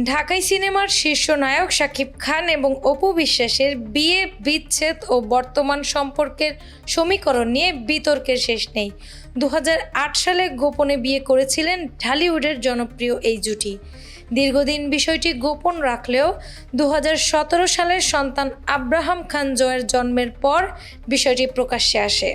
ঢাকাই সিনেমার শীর্ষ নায়ক শাকিব খান এবং অপু বিশ্বাসের বিয়ে, বিচ্ছেদ ও বর্তমান সম্পর্কের সমীকরণ নিয়ে বিতর্কের শেষ নেই। দু হাজার আট সালে গোপনে বিয়ে করেছিলেন ঢালিউডের জনপ্রিয় এই জুটি। দীর্ঘদিন বিষয়টি গোপন রাখলেও দু হাজার সতেরো সালের সন্তান আব্রাহাম খান জয়ের জন্মের পর বিষয়টি প্রকাশ্যে আসে।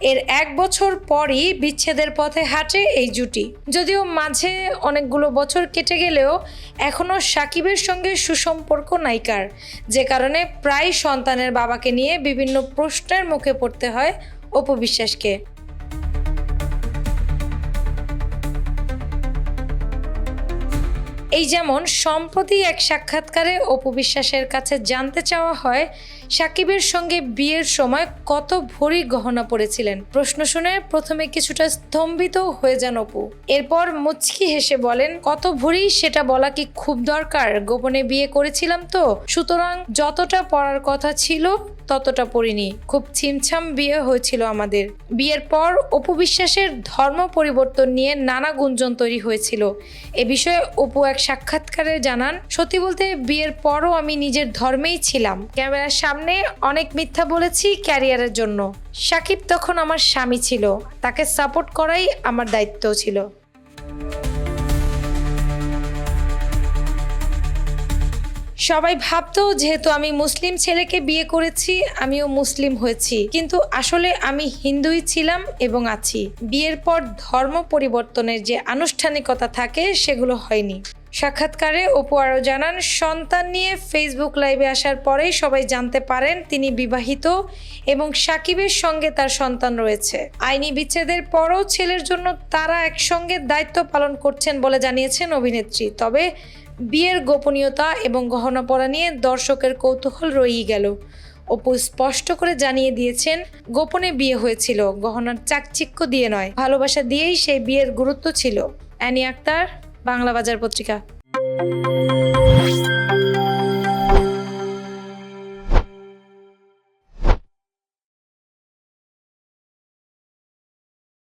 এর এক বছর পরই বিচ্ছেদের পথে হাঁটে এই জুটি। যদিও মাঝে অনেকগুলো বছর কেটে গেলেও এখনও সাকিবের সঙ্গে সুসম্পর্ক নায়িকার যে কারণে প্রায় সন্তানের বাবাকে নিয়ে বিভিন্ন প্রশ্নের মুখে পড়তে হয় অপু এই যেমন সম্প্রতি এক সাক্ষাৎকারে অপু বিশ্বাসের কাছে জানতে চাওয়া হয়, সাকিবের সঙ্গে বিয়ের সময় কত ভরি গহনা পড়েছিলেন প্রশ্ন শুনে প্রথমে কিছুটা স্তম্ভিত হয়ে যান অপু। এরপর মুচকি হেসে বলেন, কত ভরি? সেটা বলা কি খুব দরকার? গোপনে বিয়ে করেছিলাম তো। সুতরাং যতটা পড়ার কথা ছিল, ততটা পড়িনি খুব ছিমছাম বিয়ে হয়েছিল আমাদের। বিয়ের পর অপু বিশ্বাসের ধর্ম পরিবর্তন নিয়ে নানা গুঞ্জন তৈরি হয়েছিল। এ বিষয়ে অপু এক সাক্ষাৎকারে জানান, সত্যি বলতে বিয়ের পরও আমি নিজের ধর্মেই ছিলাম। ক্যামেরার সামনে অনেক মিথ্যা বলেছি ক্যারিয়ারের জন্য। সাকিব তখন আমার স্বামী ছিল। তাকে সাপোর্ট করাই আমার দায়িত্ব ছিল। সবাই ভাবতো, যেহেতু আমি মুসলিম ছেলেকে বিয়ে করেছি, আমিও মুসলিম হয়েছি। কিন্তু আসলে আমি হিন্দুই ছিলাম এবং আছি। বিয়ের পর ধর্ম পরিবর্তনের যে আনুষ্ঠানিকতা থাকে, সেগুলো হয়নি। সাক্ষাৎকারে অপু আরও জানান, সন্তান নিয়ে ফেসবুক লাইভে আসার পরেই সবাই জানতে পারেন তিনি বিবাহিত এবং সাকিবের সঙ্গে তার সন্তান রয়েছে। আইনি বিচ্ছেদের পরও ছেলের জন্য তারা একসঙ্গে দায়িত্ব পালন করছেন বলে জানিয়েছেন অভিনেত্রী। তবে বিয়ের গোপনীয়তা এবং গহনা পরা নিয়ে দর্শকের কৌতূহল রয়েই গেল। অপু স্পষ্ট করে জানিয়ে দিয়েছেন, গোপনে বিয়ে হয়েছিল, গহনার চাকচিক্য দিয়ে নয়, ভালোবাসা দিয়েই সেই বিয়ের গুরুত্ব ছিল। অ্যানি আক্তার বাংলা বাজার পত্রিকা।